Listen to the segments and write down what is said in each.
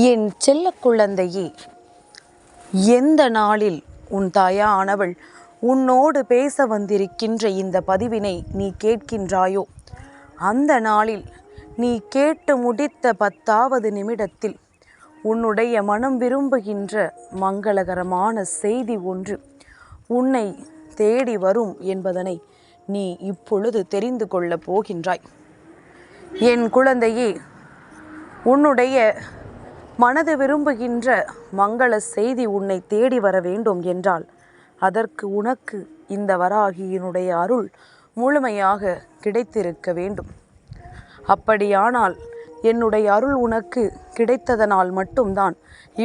என் செல்ல குழந்தையே எந்த நாளில் உன் தாயானவள் உன்னோடு பேச வந்திருக்கின்ற இந்த பதிவினை நீ கேட்கின்றாயோ? அந்த நாளில் நீ கேட்டு முடித்த பத்தாவது நிமிடத்தில் உன்னுடைய மனம் விரும்புகின்ற மங்களகரமான செய்தி ஒன்று உன்னை தேடி வரும் என்பதனை நீ இப்பொழுது தெரிந்து கொள்ளப் போகின்றாய். என் குழந்தையே உன்னுடைய மனது விரும்புகின்ற மங்கள செய்தி உன்னை தேடி வர வேண்டும் என்றால் அதற்கு உனக்கு இந்த வராகியினுடைய அருள் முழுமையாக கிடைத்திருக்க வேண்டும். அப்படியானால் என்னுடைய அருள் உனக்கு கிடைத்ததனால் மட்டும்தான்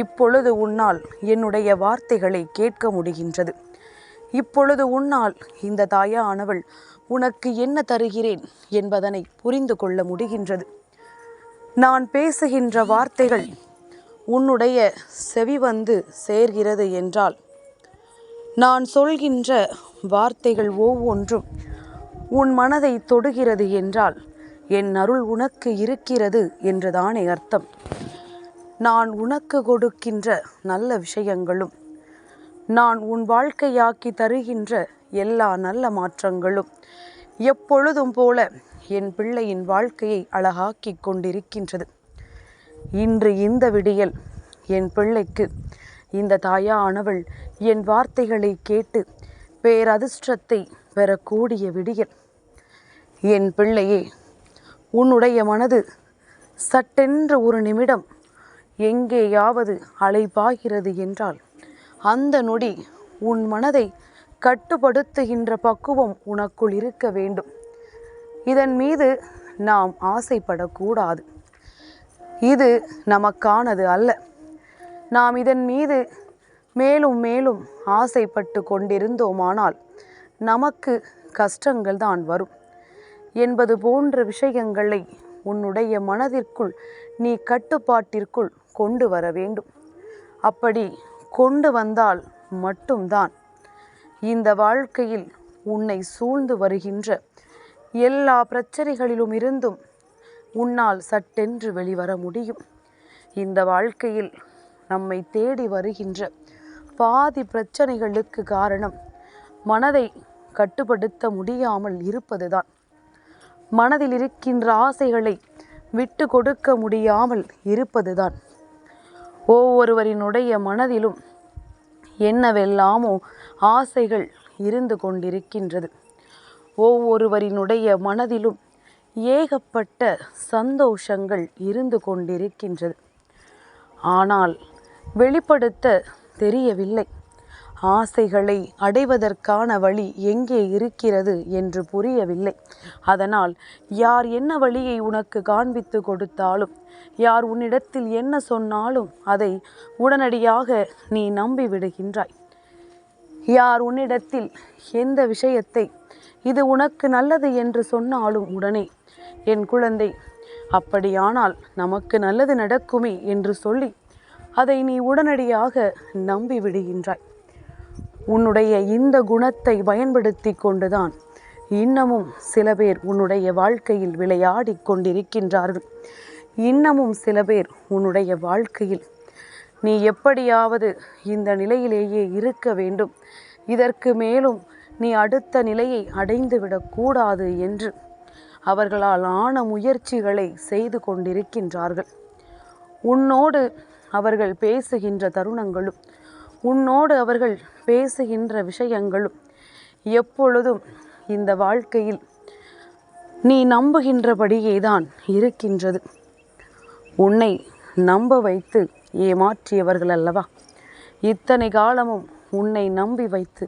இப்பொழுது உன்னால் என்னுடைய வார்த்தைகளை கேட்க முடிகின்றது. இப்பொழுது உன்னால் இந்த தாயானவள் உனக்கு என்ன தருகிறேன் என்பதனை புரிந்து கொள்ள முடிகின்றது. நான் பேசுகின்ற வார்த்தைகள் உன்னுடைய செவி வந்து சேர்கிறது என்றால் நான் சொல்கின்ற வார்த்தைகள் ஒவ்வொன்றும் உன் மனதை தொடுகிறது என்றால் என் அருள் உனக்கு இருக்கிறது என்றுதானே அர்த்தம். நான் உனக்கு கொடுக்கின்ற நல்ல விஷயங்களும் நான் உன் வாழ்க்கையாக்கி தருகின்ற எல்லா நல்ல மாற்றங்களும் எப்பொழுதும் போல என் பிள்ளையின் வாழ்க்கையை அழகாக்கி கொண்டிருக்கின்றது. இன்று இந்த விடியல். என் பிள்ளைக்கு. இந்த தாயானவள் என் வார்த்தைகளை கேட்டு பேரதிர்ஷ்டத்தை பெறக்கூடிய விடியல். என் பிள்ளையே உன்னுடைய மனது சட்டென்று ஒரு நிமிடம் எங்கேயாவது அலைபாகிறது என்றால் அந்த நொடி உன் மனதை கட்டுப்படுத்துகின்ற பக்குவம் உனக்குள் இருக்க வேண்டும். இதன் மீது நாம் ஆசைப்படக்கூடாது. இது நமக்கானது அல்ல. நாம் இதன் மீது மேலும் மேலும் ஆசைப்பட்டு கொண்டிருந்தோமானால் நமக்கு கஷ்டங்கள் தான் வரும். என்பது போன்ற விஷயங்களை உன்னுடைய மனதிற்குள் நீ கட்டுப்பாட்டிற்குள் கொண்டு வர வேண்டும். அப்படி கொண்டு வந்தால் மட்டும்தான் இந்த வாழ்க்கையில் உன்னை சூழ்ந்து வருகின்ற எல்லா பிரச்சனைகளிலும் இருந்தும் உன்னால் சட்டென்று வெளிவர முடியும். இந்த வாழ்க்கையில் நம்மை தேடி வருகின்ற பாதி பிரச்சனைகளுக்கு காரணம் மனதை கட்டுப்படுத்த முடியாமல் இருப்பதுதான். மனதில் இருக்கின்ற ஆசைகளை விட்டு கொடுக்க முடியாமல் இருப்பதுதான். ஒவ்வொருவரினுடைய மனதிலும் என்னவெல்லாமோ ஆசைகள் இருந்து கொண்டிருக்கின்றது. ஒவ்வொருவரினுடைய மனதிலும் ஏகப்பட்ட சந்தோஷங்கள் இருந்து கொண்டிருக்கின்றது. ஆனால் வெளிப்படுத்த தெரியவில்லை. ஆசைகளை அடைவதற்கான வழி எங்கே இருக்கிறது என்று புரியவில்லை. அதனால் யார் என்ன வழியை உனக்கு காண்பித்து கொடுத்தாலும் யார் உன்னிடத்தில் என்ன சொன்னாலும் அதை உடனடியாக நீ நம்பி விடுகின்றாய் யார் உன்னிடத்தில் எந்த விஷயத்தை இது உனக்கு நல்லது என்று சொன்னாலும் உடனே என் குழந்தை அப்படியானால் நமக்கு நல்லது நடக்குமே என்று சொல்லி அதை நீ உடனடியாக நம்பி விடுகின்றாய் உன்னுடைய இந்த குணத்தை பயன்படுத்தி கொண்டுதான் இன்னமும் சில பேர் உன்னுடைய வாழ்க்கையில் விளையாடி கொண்டிருக்கின்றார்கள். இன்னமும் சில பேர் உன்னுடைய வாழ்க்கையில். நீ எப்படியாவது இந்த நிலையிலேயே இருக்க வேண்டும். இதற்கு மேலும் நீ அடுத்த நிலையை அடைந்துவிடக்கூடாது என்று அவர்களால் ஆன முயற்சிகளை செய்து கொண்டிருக்கின்றார்கள். உன்னோடு அவர்கள் பேசுகின்ற தருணங்களும் உன்னோடு அவர்கள் பேசுகின்ற விஷயங்களும் எப்பொழுதும் இந்த வாழ்க்கையில் நீ நம்புகின்றபடியே தான் இருக்கின்றது. உன்னை நம்ப வைத்து ஏமாற்றியவர்கள் அல்லவா? இத்தனை காலமும் உன்னை நம்பி வைத்து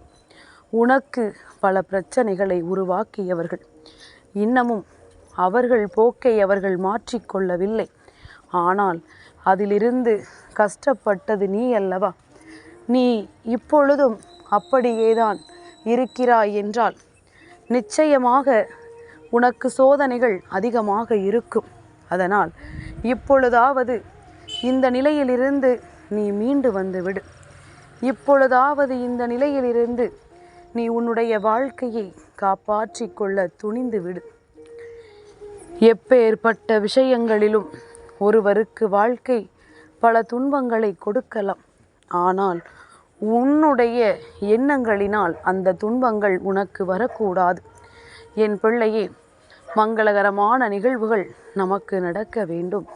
உனக்கு பல பிரச்சனைகளை உருவாக்கியவர்கள். இன்னமும் அவர்கள் போக்கை அவர்கள் மாற்றிக்கொள்ளவில்லை. ஆனால் அதிலிருந்து கஷ்டப்பட்டது நீ அல்லவா? நீ இப்பொழுதும் அப்படியேதான் இருக்கிறாய் என்றால் நிச்சயமாக உனக்கு சோதனைகள் அதிகமாக இருக்கும். அதனால் இப்பொழுதாவது இந்த நிலையிலிருந்து நீ மீண்டு வந்துவிடு இப்பொழுதாவது இந்த நிலையிலிருந்து நீ உன்னுடைய வாழ்க்கையை காப்பாற்றி கொள்ள துணிந்து விடு எப்பேற்பட்ட விஷயங்களிலும் ஒருவருக்கு வாழ்க்கை பல துன்பங்களை கொடுக்கலாம். ஆனால் உன்னுடைய எண்ணங்களினால் அந்த துன்பங்கள் உனக்கு வரக்கூடாது. என் பிள்ளையே மங்களகரமான நிகழ்வுகள் நமக்கு நடக்க வேண்டும்.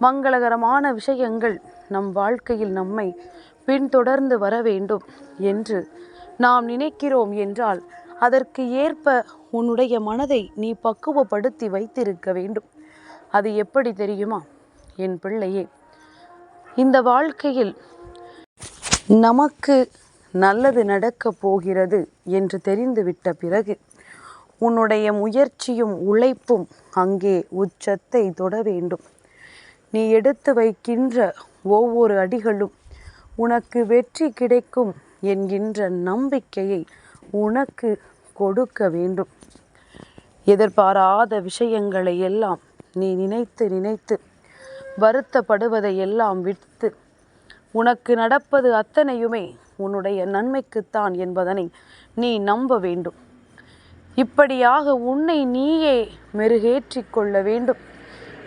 மங்களகரமான விஷயங்கள் நம் வாழ்க்கையில் நம்மை பின்தொடர்ந்து வர வேண்டும் என்று நாம் நினைக்கிறோம் என்றால் அதற்கு ஏற்ப உன்னுடைய மனதை நீ பக்குவப்படுத்தி வைத்திருக்க வேண்டும். அது எப்படி தெரியுமா? என் பிள்ளையே இந்த வாழ்க்கையில் நமக்கு நல்லது நடக்கப் போகிறது என்று தெரிந்துவிட்ட பிறகு உன்னுடைய முயற்சியும் உழைப்பும் அங்கே உச்சத்தை தொட வேண்டும். நீ எடுத்து வைக்கின்ற ஒவ்வொரு அடிகளும் உனக்கு வெற்றி கிடைக்கும் என்கின்ற நம்பிக்கையை உனக்கு கொடுக்க வேண்டும். எதிர்பாராத விஷயங்களை எல்லாம் நீ நினைத்து நினைத்து வருத்தப்படுவதை எல்லாம் விடுத்து உனக்கு நடப்பது அத்தனையுமே உன்னுடைய நன்மைக்குத்தான் என்பதனை நீ நம்ப வேண்டும். இப்படியாக உன்னை நீயே மெருகேற்றி கொள்ள வேண்டும்.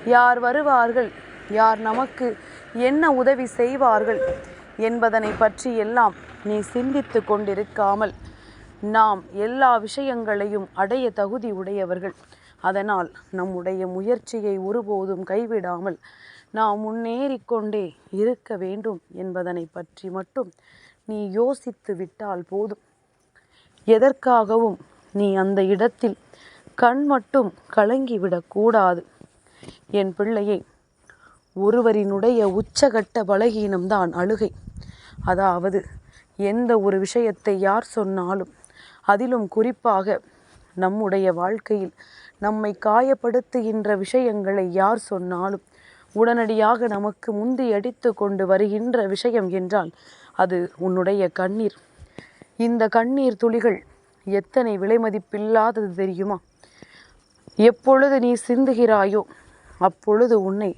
யார் வருவார்கள் யார் நமக்கு என்ன உதவி செய்வார்கள் என்பதனை பற்றி எல்லாம் நீ சிந்தித்து கொண்டிருக்காமல் நாம் எல்லா விஷயங்களையும் அடைய தகுதி உடையவர்கள். அதனால் நம்முடைய முயற்சியை ஒருபோதும் கைவிடாமல் நாம் முன்னேறிக்கொண்டே இருக்க வேண்டும் என்பதனை பற்றி மட்டும் நீ யோசித்து விட்டால் போதும். எதற்காகவும் நீ அந்த இடத்தில் கண் மட்டும் கலங்கிவிடக்கூடாது என் பிள்ளையை ஒருவரினுடைய உச்சகட்ட பலகீனம்தான் அழுகை. அதாவது எந்த ஒரு விஷயத்தை யார் சொன்னாலும் அதிலும் குறிப்பாக நம்முடைய வாழ்க்கையில் நம்மை காயப்படுத்துகின்ற விஷயங்களை யார் சொன்னாலும் உடனடியாக நமக்கு முந்தி அடித்து கொண்டு வருகின்ற விஷயம் என்றால் அது உன்னுடைய கண்ணீர். இந்த கண்ணீர் துளிகள் எத்தனை விலைமதிப்பில்லாதது தெரியுமா? எப்பொழுது நீ சிந்துகிறாயோ அப்பொழுது உன்னை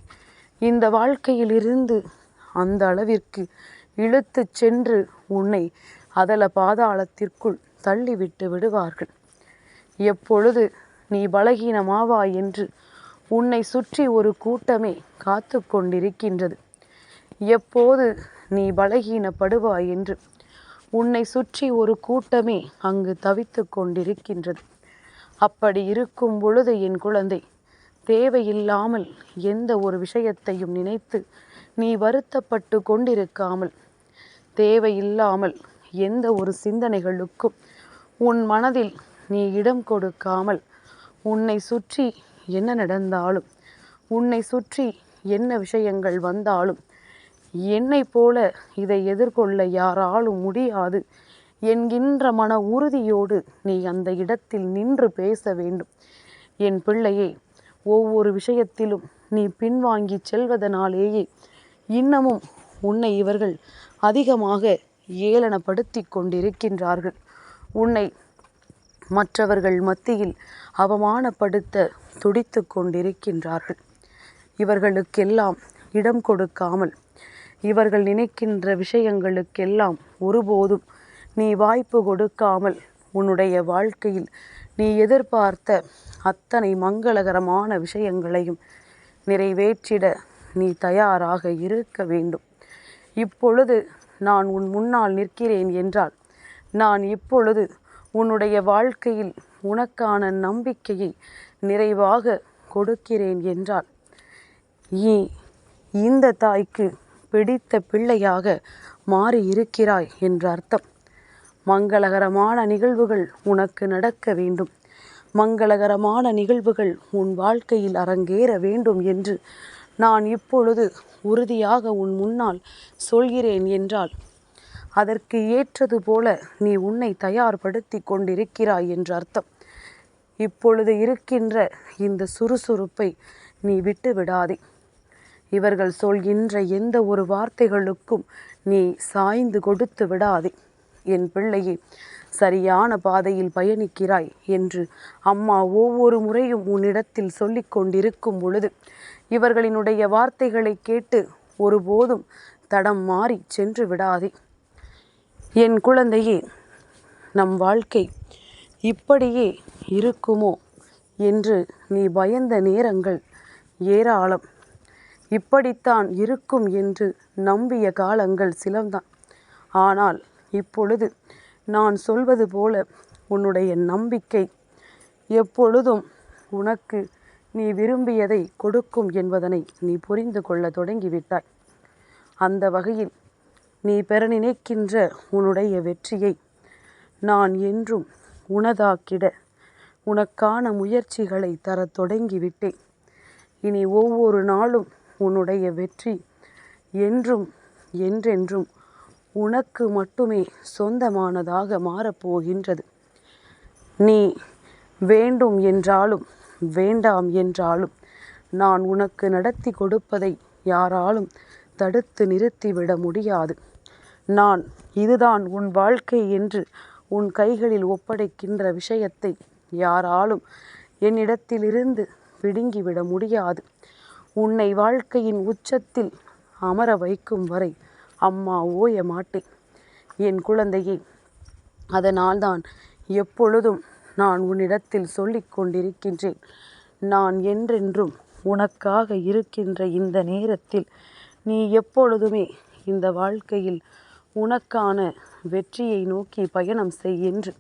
இந்த வாழ்க்கையிலிருந்து அந்த அளவிற்கு இழுத்துச் சென்று உன்னை அதல பாதாளத்திற்குள் தள்ளிவிட்டு விடுவார்கள். எப்பொழுது நீ பலகீனமாவா என்று உன்னை சுற்றி ஒரு கூட்டமே காத்து கொண்டிருக்கின்றது. எப்போது நீ பலகீனப்படுவாய் என்று உன்னை சுற்றி ஒரு கூட்டமே அங்கு தவித்து கொண்டிருக்கின்றது. அப்படி இருக்கும் பொழுது என் குழந்தை தேவையில்லாமல் எந்த ஒரு விஷயத்தையும் நினைத்து நீ வருத்தப்பட்டு கொண்டிருக்காமல் தேவையில்லாமல் எந்த ஒரு சிந்தனைகளுக்கும் உன் மனதில் நீ இடம் கொடுக்காமல் உன்னை சுற்றி என்ன நடந்தாலும் உன்னை சுற்றி என்ன விஷயங்கள் வந்தாலும் என்னை போல இதை எதிர்கொள்ள யாராலும் முடியாது என்கின்ற மன உறுதியோடு நீ அந்த இடத்தில் நின்று பேச வேண்டும். என் பிள்ளையே ஒவ்வொரு விஷயத்திலும் நீ பின்வாங்கி செல்வதனாலேயே இன்னமும் உன்னை இவர்கள் அதிகமாக ஏளனப்படுத்தி கொண்டிருக்கின்றார்கள். உன்னை மற்றவர்கள் மத்தியில் அவமானப்படுத்த துடித்து கொண்டிருக்கின்றார்கள். இவர்களுக்கெல்லாம் இடம் கொடுக்காமல் இவர்கள் நினைக்கின்ற விஷயங்களுக்கெல்லாம் ஒருபோதும் நீ வாய்ப்பு கொடுக்காமல் உன்னுடைய வாழ்க்கையில் நீ எதிர்பார்த்த அத்தனை மங்களகரமான விஷயங்களையும் நிறைவேற்றிட நீ தயாராக இருக்க வேண்டும். இப்பொழுது நான் உன் முன்னால் நிற்கிறேன் என்றால் நான் இப்பொழுது உன்னுடைய வாழ்க்கையில் உனக்கான நம்பிக்கையை நிறைவாக கொடுக்கிறேன் என்றால் நீ இந்த தாய்க்கு பிடித்த பிள்ளையாக மாறி இருக்கிறாய் என்ற அர்த்தம். மங்களகரமான நிகழ்வுகள் உனக்கு நடக்க வேண்டும். மங்களகரமான நிகழ்வுகள் உன் வாழ்க்கையில் அரங்கேற வேண்டும் என்று நான் இப்பொழுது உறுதியாக உன் முன்னால் சொல்கிறேன் என்றால் அதற்கு ஏற்றது போல நீ உன்னை தயார்படுத்தி கொண்டிருக்கிறாய் என்று அர்த்தம். இப்பொழுது இருக்கின்ற இந்த சுறுசுறுப்பை நீ விட்டு விடாதே இவர்கள் சொல்கின்ற எந்த ஒரு வார்த்தைகளுக்கும் நீ சாய்ந்து கொடுத்து விடாதே. என் பிள்ளையே சரியான பாதையில் பயணிக்கிறாய் என்று அம்மா ஒவ்வொரு முறையும் உன்னிடத்தில் சொல்லிக் கொண்டிருக்கும் பொழுது இவர்களினுடைய வார்த்தைகளை கேட்டு ஒருபோதும் தடம் மாறி சென்று விடாதே. என் குழந்தையே நம் வாழ்க்கை இப்படியே இருக்குமோ என்று நீ பயந்த நேரங்கள் ஏராளம். இப்படித்தான் இருக்கும் என்று நம்பிய காலங்கள் சிலம்தான். ஆனால் இப்பொழுது நான் சொல்வது போல உன்னுடைய நம்பிக்கை எப்பொழுதும் உனக்கு நீ விரும்பியதை கொடுக்கும் என்பதனை நீ புரிந்து கொள்ள தொடங்கிவிட்டாய். அந்த வகையில் நீ பெற நினைக்கின்ற உன்னுடைய வெற்றியை நான் என்றும் உனதாக்கிட உனக்கான முயற்சிகளை தரத் தொடங்கிவிட்டேன். இனி ஒவ்வொரு நாளும் உன்னுடைய வெற்றி என்றும் என்றென்றும் உனக்கு மட்டுமே சொந்தமானதாக மாறப்போகின்றது நீ வேண்டும் என்றாலும் வேண்டாம் என்றாலும் நான் உனக்கு நடத்தி கொடுப்பதை யாராலும் தடுத்து நிறுத்திவிட முடியாது. நான் இதுதான் உன் வாழ்க்கை என்று உன் கைகளில் ஒப்படைக்கின்ற விஷயத்தை யாராலும் என்னிடத்திலிருந்து பிடுங்கிவிட முடியாது. உன்னை வாழ்க்கையின் உச்சத்தில் அமர வைக்கும் வரை அம்மா ஓய மாட்டேன். என் குழந்தையை அதனால்தான் எப்பொழுதும் நான் உன்னிடத்தில் சொல்லிக் கொண்டிருக்கின்றேன். நான் என்றென்றும் உனக்காக இருக்கின்ற இந்த நேரத்தில் நீ எப்பொழுதுமே இந்த வாழ்க்கையில் உனக்கான வெற்றியை நோக்கி பயணம் செய் என்று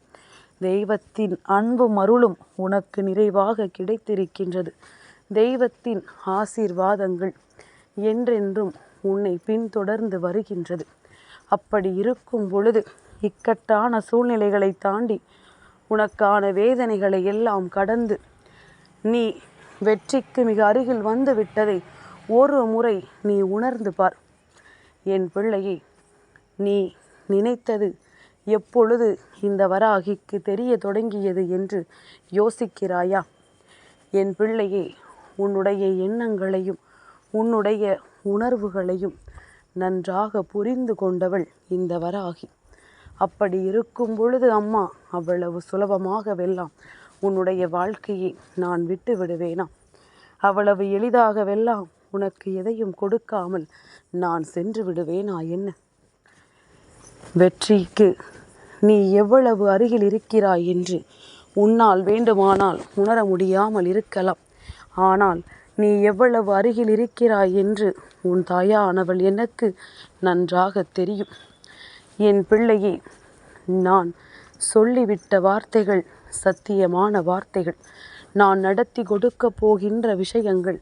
தெய்வத்தின் அன்பும் அருளும் உனக்கு நிறைவாக கிடைத்திருக்கின்றது. தெய்வத்தின் ஆசீர்வாதங்கள் என்றென்றும் உன்னை பின்தொடர்ந்து வருகின்றது. அப்படி இருக்கும் பொழுது இக்கட்டான சூழ்நிலைகளை தாண்டி உனக்கான வேதனைகளை எல்லாம் கடந்து நீ வெற்றிக்கு மிக அருகில் வந்து விட்டதை ஒரு முறை நீ உணர்ந்து பார். என் பிள்ளையை நீ நினைத்தது எப்பொழுது இந்த வராகிக்கு தெரிய தொடங்கியது என்று யோசிக்கிறாயா? என் பிள்ளையே உன்னுடைய எண்ணங்களையும் உன்னுடைய உணர்வுகளையும் நன்றாக புரிந்து கொண்டவள் இந்த வராகி. அப்படி இருக்கும் பொழுது அம்மா அவ்வளவு சுலபமாக வெல்லாம் உன்னுடைய வாழ்க்கையை நான் விட்டு விடுவேனா? அவ்வளவு எளிதாக வெல்லாம் உனக்கு எதையும் கொடுக்காமல் நான் சென்று விடுவேனா என்ன? வெற்றிக்கு நீ எவ்வளவு அருகில் இருக்கிறாய் என்று உன்னால் வேண்டுமானால் உணர முடியாமல் இருக்கலாம். ஆனால் நீ எவ்வளவு அருகில் இருக்கிறாய் என்று உன் தாயானவள் எனக்கு நன்றாக தெரியும். என் பிள்ளையே நான் சொல்லிவிட்ட வார்த்தைகள் சத்தியமான வார்த்தைகள். நான் நடத்தி கொடுக்க போகின்ற விஷயங்கள்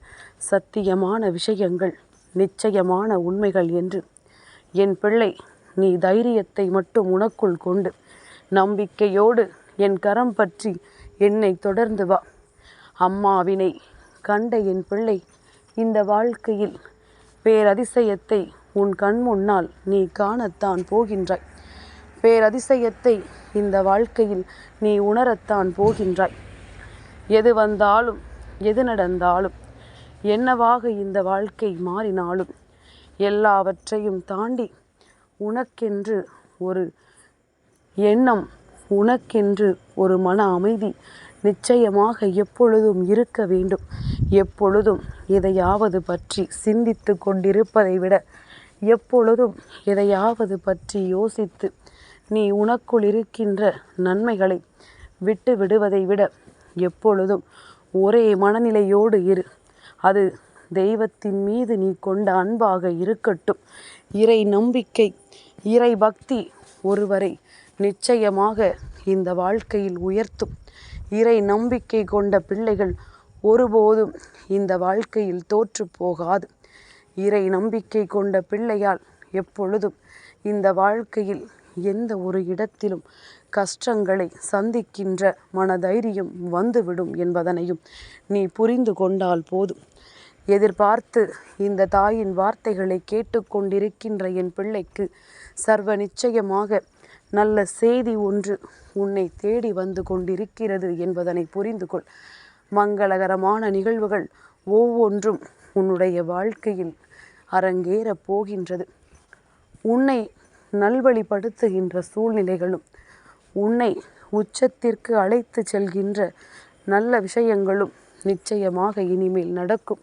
சத்தியமான விஷயங்கள் நிச்சயமான உண்மைகள் என்று. என் பிள்ளை நீ தைரியத்தை மட்டும் உனக்குள் கொண்டு நம்பிக்கையோடு என் கரம் பற்றி என்னை தொடர்ந்து வா. அம்மாவினை கண்ட என் பிள்ளை இந்த வாழ்க்கையில் பேரதிசயத்தை உன் கண் முன்னால் நீ காணத்தான் போகின்றாய். பேரதிசயத்தை இந்த வாழ்க்கையில் நீ உணரத்தான் போகின்றாய். எது வந்தாலும் எது நடந்தாலும் என்னவாக இந்த வாழ்க்கை மாறினாலும் எல்லாவற்றையும் தாண்டி உனக்கென்று ஒரு எண்ணம் உனக்கென்று ஒரு மன அமைதி நிச்சயமாக எப்பொழுதும் இருக்க வேண்டும். எப்பொழுதும் எதையாவது பற்றி சிந்தித்து கொண்டிருப்பதை விட எப்பொழுதும் எதையாவது பற்றி யோசித்து நீ உனக்குள் இருக்கின்ற நன்மைகளை விட்டு விடுவதை விட எப்பொழுதும் ஒரே மனநிலையோடு இரு. அது தெய்வத்தின் மீது நீ கொண்ட அன்பாக இருக்கட்டும். இறை நம்பிக்கை இறை பக்தி ஒருவரை நிச்சயமாக இந்த வாழ்க்கையில் உயர்த்தும். இறை நம்பிக்கை கொண்ட பிள்ளைகள் ஒருபோதும் இந்த வாழ்க்கையில் தோற்று போகாது. இறை நம்பிக்கை கொண்ட பிள்ளையால் எப்பொழுதும் இந்த வாழ்க்கையில் எந்த ஒரு இடத்திலும் கஷ்டங்களை சந்திக்கின்ற மனதைரியம் வந்துவிடும் என்பதனையும் நீ புரிந்து கொண்டால் போதும். எதிர்பார்த்து இந்த தாயின் வார்த்தைகளை கேட்டுக்கொண்டிருக்கின்ற என் பிள்ளைக்கு சர்வ நிச்சயமாக நல்ல செய்தி ஒன்று உன்னை தேடி வந்து கொண்டிருக்கிறது என்பதனை புரிந்து கொள். மங்களகரமான நிகழ்வுகள் ஒவ்வொன்றும் உன்னுடைய வாழ்க்கையில் அரங்கேறப் போகின்றது. உன்னை நல்வழிப்படுத்துகின்ற சூழ்நிலைகளும் உன்னை உச்சத்திற்கு அழைத்து செல்கின்ற நல்ல விஷயங்களும் நிச்சயமாக இனிமேல் நடக்கும்.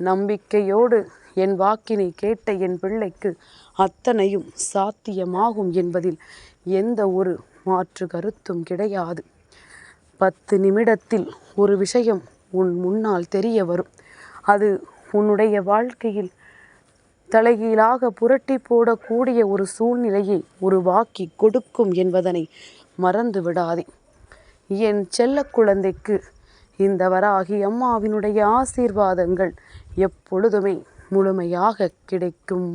நம்பிக்கையோடு என் வாக்கினை கேட்ட என் பிள்ளைக்கு அத்தனையும் சாத்தியமாகும் என்பதில் எந்த ஒரு மாற்று கருத்தும் கிடையாது. பத்து நிமிடத்தில் ஒரு விஷயம் உன் முன்னால் தெரிய வரும். அது உன்னுடைய வாழ்க்கையில் தலைகீழாக புரட்டி போடக்கூடிய ஒரு சூழ்நிலையை உருவாக்கி கொடுக்கும் என்பதனை மறந்து விடாதே. என் செல்ல குழந்தைக்கு இந்த வராகி அம்மாவினுடைய ஆசீர்வாதங்கள் எப்பொழுதுமே முழுமையாக கிடைக்கும்.